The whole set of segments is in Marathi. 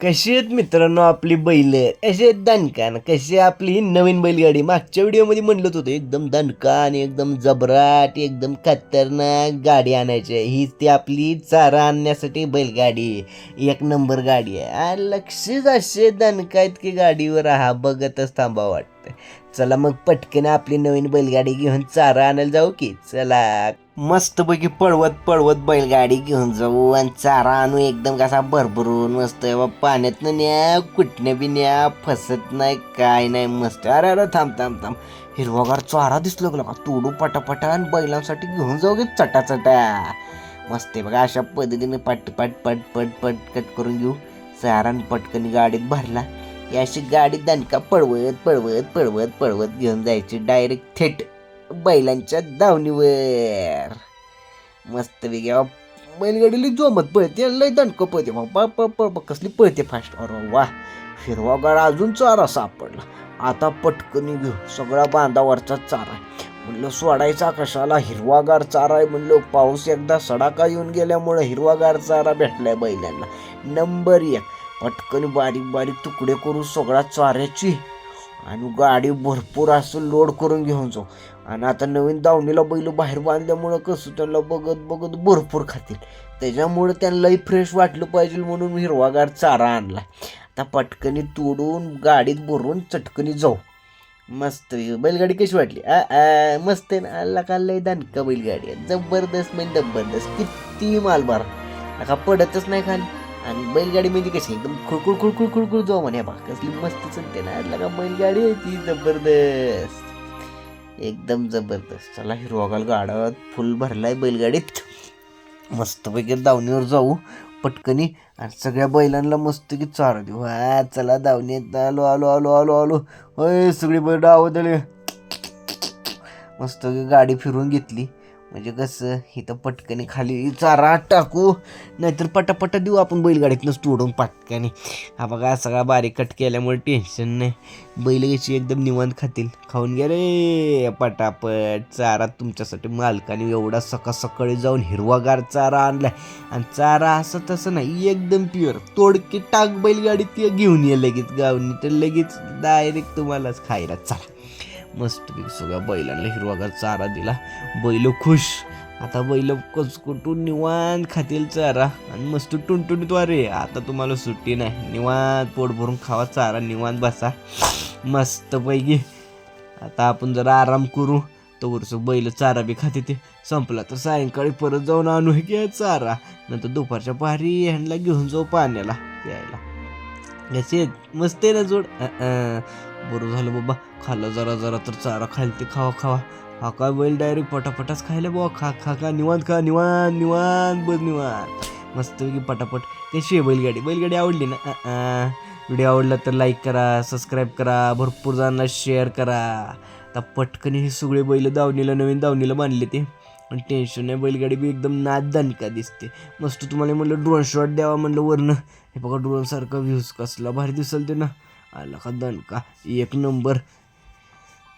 कशी आहेत मित्रांनो आपली बैल? कशी आहेत दणकान कशी आहे आपली नवीन बैलगाडी? मागच्या व्हिडिओमध्ये म्हणलं होतं एकदम दणकान एकदम जबराट एकदम खतरनाक गाडी आणायची. आहे. हीच ती आपली चारा आणण्यासाठी बैलगाडी. एक नंबर गाडी आहे. लक्षच असे दणका आहेत की गाडीवर हा बघतच थांबा वाटतं. चला मग पटकन आपली नवीन बैलगाडी घेऊन चारा आणायला जाऊ की. चला. मस्तपैकी पळवत पळवत बैलगाडी घेऊन जाऊ आणि चारा आणू एकदम कसा भरभरून मस्त आहे पाण्यातनं न्या कुठनं बी न्या फसत नाही काय नाही मस्त अरे अरे थांब थांब थांब. हिरवागार चारा दिसलो का? तोडू पटापटा आणि बैलांसाठी घेऊन जाऊ गे चटा चटा मस्त आहे बघा अशा पद्धतीने पट पट पट पट पट कट करून घेऊ. चारा आणि पटकन गाडीत भरला. अशी गाडी दणका पळवत पळवत पळवत पळवत घेऊन जायची. डायरेक्ट थेट बैलांच्या दावणीवर मस्त वेगळ्या बैलगाडीला जोमत पळते लय दणकं पळते. मग पा कसली पळते फास्ट अरे वा हिरवा गाडा अजून चारा सापडला. आता पटकन घेऊ सगळा बांधावरचा चारा म्हणलं सोडायचा कशाला? हिरवागार चारा आहे म्हणलं पाऊस एकदा सडाका येऊन गेल्यामुळं हिरवागार चारा भेटलाय बैलांना. नंबर एक. पटकन बारीक बारीक तुकडे करू सगळा चाऱ्याची आणि गाडी भरपूर असं लोड करून घेऊन जाऊ. आणि आता नवीन दावणीला बैल बाहेर बांधल्यामुळं कसं त्यांना बघत बघत भरपूर खातील. त्याच्यामुळं त्यांनाही फ्रेश वाटलं पाहिजे म्हणून हिरवागार चारा आणला. आता पटकनी तोडून गाडीत भरून चटकनी जाऊ. मस्त बैलगाडी कशी वाटली? आ आ, मस्त आहे ना? अल्ला का? लय दानका बैलगाडी आहे. जबरदस्त म्हणजे जबरदस्त. किती माल बारा का पडतच नाही खाली. आणि बैलगाडी म्हणजे कशी एकदम खुळखुळ खुळखुळ खुळखुळ जाऊ म्हणे. बा कसली मस्त चलते ना. लगा का बैलगाडी आहे ती जबरदस्त. एकदम जबरदस्त. चला हिरवागाल गाडा फुल भरलाय बैलगाडीत. मस्तपैकी दावणीवर जाऊ पटकनी. आणि सगळ्या बैलांना मस्त की चारा देऊ. हा चला दावणीत आलो आलो आलो आलो आलो. होय सगळी बैल डावत मस्त गाडी फिरून घेतली. म्हणजे कसं इथं पटकनी खाली चारा टाकू नाहीतर पटापटा देऊ आपण बैलगाडीतनंच तोडून पटकनी. हा बघा सगळा बारीक कट केल्यामुळे टेन्शन नाही. बैल याची एकदम निवांत खातील. खाऊन घ्या रे पटापट. चारा तुमच्यासाठी मालकाने एवढा सकाळ सकाळी जाऊन हिरवागार चारा आणलाय. आणि चारा असं तसं नाही एकदम प्युअर तोडकी टाक बैलगाडीत घेऊन ये लगेच गावनी. तर लगेच डायरेक्ट तुम्हालाच खायला. चारा मस्त सगळ्या बैलांना हिरवागार चारा दिला. बैल खुश. आता बैल कचकुटून निवांत खातील चारा. आणि मस्त टुनटुणीत वारे आता तुम्हाला सुट्टी नाही. निवांत पोट भरून खावा चारा. निवांत बसा. मस्तपैकी आता आपण जरा आराम करू. तोवरचं बैल चारा बी खाते ते. संपला तर सायंकाळी परत जाऊन आणू घ्या की चारा. नंतर दुपारच्या पारी ह्यांना घेऊन जाऊ पाण्याला प्यायला. याचे मस्त आहे ना जोड. बरं झालं बाबा खाल्लं जरा जरा तर चारा खायला ते खावा खावा. हा काय बैल डायरेक्ट पटापटाच खायला बाबा? खा खा खा निवांत खा निवांत निवांत बस निवांत. मस्तपैकी पटापट. कशी आहे बैलगाडी बैलगाडी आवडली ना? व्हिडिओ आवडला तर लाईक करा सबस्क्राईब करा भरपूर जणांना शेअर करा. आता पटकन ही सगळे बैल दावणीला नवीन दावणीला बांधले ते. पण टेन्शन नाही बैलगाडी बी एकदम नाद दणका दिसते. मस्त तुम्हाला म्हणलं ड्रोन शॉट द्यावा म्हणलं वरनं. हे बघा ड्रोनसारखा व्ह्यूज कसला भारी दिसल ते ना. आला का दणका? एक नंबर.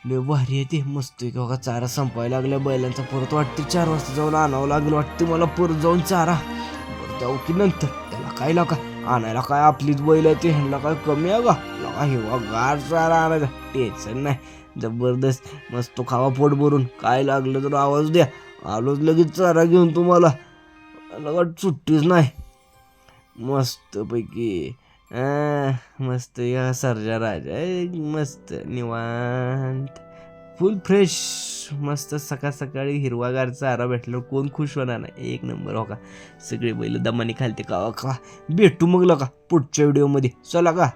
लय भारी आहे ते. मस्त आहे का चारा संपायला लागल्या. बैलांचा परत वाटते चार वाजता जाऊन आणावं लागलं. वाटतं मला परत जाऊन चारा. परत जाऊ की नंतर. त्याला काय लागा? आणायला काय आपलीच बैल आहे ते ह्यांना काय कमी आहे का? लगा हिवा गार चारा आणायचा. टेन्शन नाही. जबरदस्त. मस्त खावा पोट भरून. काय लागलं तर आवाज द्या. आलोच लगेच चारा घेऊन तुम्हाला. लगा सुट्टीच नाही. मस्तपैकी. मस्त या सर्जा राजा मस्त निवांत फुल फ्रेश मस्त सकाळ सकाळी हिरवागार चारा भेटल्यावर कोण खुश होणार नाही एक नंबर हो का सगळे बैल दमाने खालते का का भेटू मग लका पुढच्या व्हिडिओमध्ये चला का